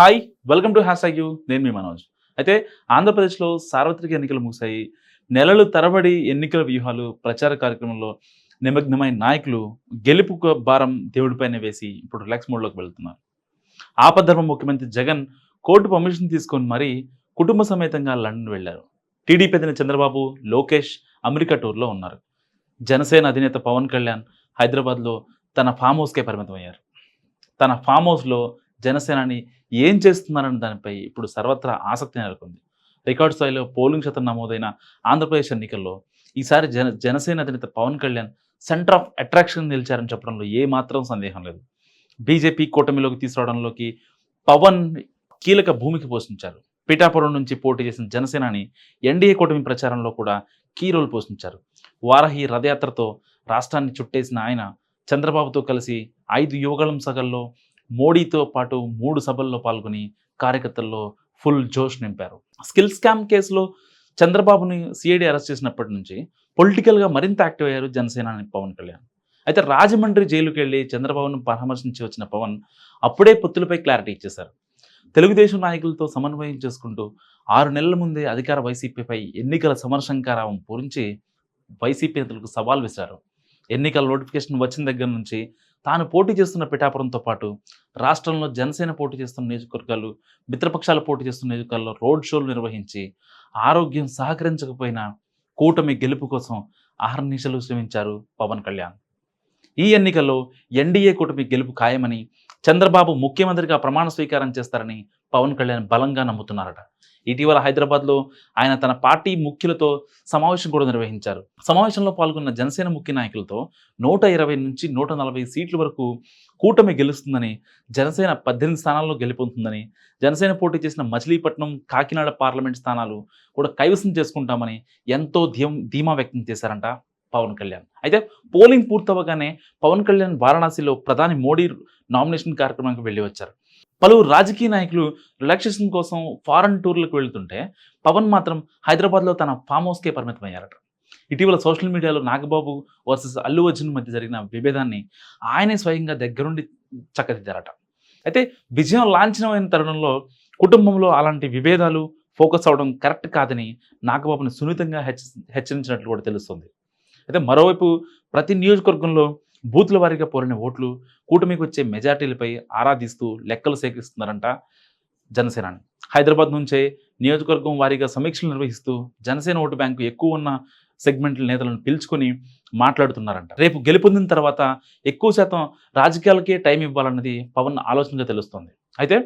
Hi welcome to hash U నేను మీ మనోజ్. అయితే ఆంధ్రప్రదేశ్లో సార్వత్రిక ఎన్నికలు ముగిశాయి. నెలలు తరబడి ఎన్నికల వ్యూహాలు ప్రచార కార్యక్రమంలో నిమగ్నమైన నాయకులు గెలుపు భారం దేవుడిపైన వేసి ఇప్పుడు రిలాక్స్ మోడ్లోకి వెళ్తున్నారు. ఆపద్ధర్మ ముఖ్యమంత్రి జగన్ కోర్టు పర్మిషన్ తీసుకొని మరీ కుటుంబ సమేతంగా లండన్ వెళ్ళారు టీడీపీ అధిన చంద్రబాబు లోకేష్ అమెరికా టూర్లో ఉన్నారు. జనసేన అధినేత పవన్ కళ్యాణ్ హైదరాబాద్లో తన ఫామ్ హౌస్కే పరిమితమయ్యారు. తన ఫామ్ హౌస్లో జనసేనని ఏం చేస్తున్నారన్న దానిపై ఇప్పుడు సర్వత్రా ఆసక్తి నెలకొంది. రికార్డు స్థాయిలో పోలింగ్ శాతం నమోదైన ఆంధ్రప్రదేశ్ ఎన్నికల్లో ఈసారి జన జనసేన అధినేత Pawan Kalyan centre of attraction నిలిచారని చెప్పడంలో ఏ మాత్రం సందేహం లేదు. బీజేపీ కూటమిలోకి తీసుకురావడంలోకి పవన్ కీలక భూమికి పోషించారు. పిఠాపురం నుంచి పోటీ చేసిన జనసేనాని ఎన్డీఏ కూటమి ప్రచారంలో కూడా కీ రోల్ పోషించారు. వారహి రథయాత్రతో రాష్ట్రాన్ని చుట్టేసిన ఆయన చంద్రబాబుతో కలిసి ఐదు యువగళం సగల్లో మోడీతో పాటు మూడు సభల్లో పాల్గొని కార్యకర్తల్లో ఫుల్ జోష్ నింపారు. స్కిల్ స్కామ్ కేసులో చంద్రబాబుని సిఐడి అరెస్ట్ చేసినప్పటి నుంచి పొలిటికల్గా మరింత యాక్టివ్ అయ్యారు జనసేన పవన్ కళ్యాణ్. అయితే రాజమండ్రి జైలుకి వెళ్ళి చంద్రబాబును పరామర్శించి వచ్చిన పవన్ అప్పుడే పొత్తులపై క్లారిటీ ఇచ్చేశారు. తెలుగుదేశం నాయకులతో సమన్వయం చేసుకుంటూ ఆరు నెలల ముందే అధికార వైసీపీపై ఎన్నికల సమరశంకారావం పూరించి వైసీపీ నేతలకు సవాల్ విసిరారు. ఎన్నికల నోటిఫికేషన్ వచ్చిన దగ్గర నుంచి తాను పోటీ చేస్తున్న పిఠాపురంతో పాటు రాష్ట్రంలో జనసేన పోటీ చేస్తున్న నియోజకవర్గాలు మిత్రపక్షాలు పోటీ చేస్తున్న నియోజకవర్గాల్లో రోడ్ షోలు నిర్వహించి ఆరోగ్యం సహకరించకపోయినా కూటమి గెలుపు కోసం అహర్నిశలు శ్రమించారు పవన్ కళ్యాణ్. ఈ ఎన్నికల్లో ఎన్డీఏ కూటమి గెలుపు ఖాయమని చంద్రబాబు ముఖ్యమంత్రిగా ప్రమాణ స్వీకారం చేస్తారని పవన్ కళ్యాణ్ బలంగా నమ్ముతున్నారట. ఇటీవల హైదరాబాద్లో ఆయన తన పార్టీ ముఖ్యులతో సమావేశం కూడా నిర్వహించారు. సమావేశంలో పాల్గొన్న జనసేన ముఖ్య నాయకులతో నూట ఇరవై నుంచి నూట నలభై సీట్ల వరకు కూటమి గెలుస్తుందని జనసేన పద్దెనిమిది స్థానాల్లో గెలుపొందుతుందని జనసేన పోటీ చేసిన మచిలీపట్నం కాకినాడ పార్లమెంట్ స్థానాలు కూడా కైవసం చేసుకుంటామని ఎంతో ధీం ధీమా వ్యక్తం చేశారంట. పవన్ కళ్యాణ్. అయితే పోలింగ్ పూర్తవగానే పవన్ కళ్యాణ్ వారణాసిలో ప్రధాని మోడీ నామినేషన్ కార్యక్రమానికి వెళ్ళి వచ్చారు. పలువురు రాజకీయ నాయకులు రిలాక్సేషన్ కోసం ఫారెన్ టూర్లకు వెళ్తుంటే పవన్ మాత్రం హైదరాబాద్లో తన ఫామ్ హౌస్కే పరిమితమయ్యారట. ఇటీవల సోషల్ మీడియాలో నాగబాబు వర్సెస్ అల్లు అర్జున్ మధ్య జరిగిన విభేదాన్ని ఆయనే స్వయంగా దగ్గరుండి చక్కదిద్దారట. అయితే విజయం లాంఛనమైన తరుణంలో కుటుంబంలో అలాంటి విభేదాలు ఫోకస్ అవడం కరెక్ట్ కాదని నాగబాబుని సున్నితంగా హెచ్చ హెచ్చరించినట్లు కూడా తెలుస్తుంది. అయితే మరోవైపు ప్రతి నియోజకవర్గంలో బూత్ల వారీగా పోరిన ఓట్లు కూటమికి వచ్చే మెజార్టీలపై ఆరాధిస్తూ లెక్కలు సేకరిస్తున్నారంట జనసేనని. హైదరాబాద్ నుంచే నియోజకవర్గం వారీగా సమీక్షలు నిర్వహిస్తూ జనసేన ఓటు బ్యాంకు ఎక్కువ ఉన్న సెగ్మెంట్ల నేతలను పిలుచుకొని మాట్లాడుతున్నారంట. రేపు గెలుపొందిన తర్వాత ఎక్కువ శాతం రాజకీయాలకే టైం ఇవ్వాలన్నది పవన్ ఆలోచనగా తెలుస్తోంది. అయితే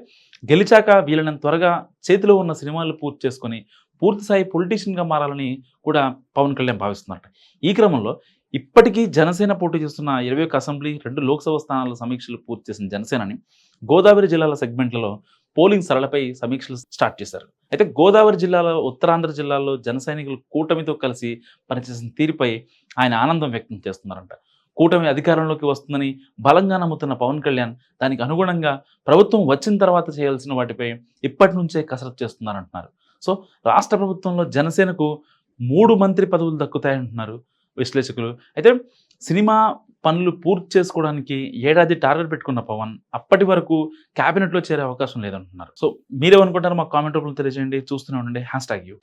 గెలిచాక వీలైనంత త్వరగా చేతిలో ఉన్న సినిమాలు పూర్తి చేసుకొని పూర్తిస్థాయి పొలిటీషియన్గా మారాలని కూడా పవన్ కళ్యాణ్ భావిస్తున్నారట. ఈ క్రమంలో ఇప్పటికీ జనసేన పోటీ చేస్తున్న ఇరవై ఒక్క అసెంబ్లీ రెండు లోక్సభ స్థానాల సమీక్షలు పూర్తి చేసిన జనసేనని గోదావరి జిల్లాల సెగ్మెంట్లలో పోలింగ్ సరళపై సమీక్షలు స్టార్ట్ చేశారు. అయితే గోదావరి జిల్లాలో ఉత్తరాంధ్ర జిల్లాలో జనసైనికులు కూటమితో కలిసి పనిచేసిన తీరుపై ఆయన ఆనందం వ్యక్తం చేస్తున్నారంట. కూటమి అధికారంలోకి వస్తుందని బలంగా నమ్ముతున్న పవన్ కళ్యాణ్ దానికి అనుగుణంగా ప్రభుత్వం వచ్చిన తర్వాత చేయాల్సిన వాటిపై ఇప్పటి నుంచే కసరత్తు చేస్తున్నారంటున్నారు. సో రాష్ట్ర ప్రభుత్వంలో జనసేనకు మూడు మంత్రి పదవులు దక్కుతాయంటున్నారు విశ్లేషకులు. అయితే సినిమా పనులు పూర్తి చేసుకోవడానికి ఏడాది టార్గెట్ పెట్టుకున్న పవన్ అప్పటి వరకు క్యాబినెట్లో చేరే అవకాశం లేదంటున్నారు. సో మీరేమనుకుంటారో మాకు కామెంట్ రూపంలో తెలియజేయండి. చూస్తూనే ఉండండి. Hashtag U.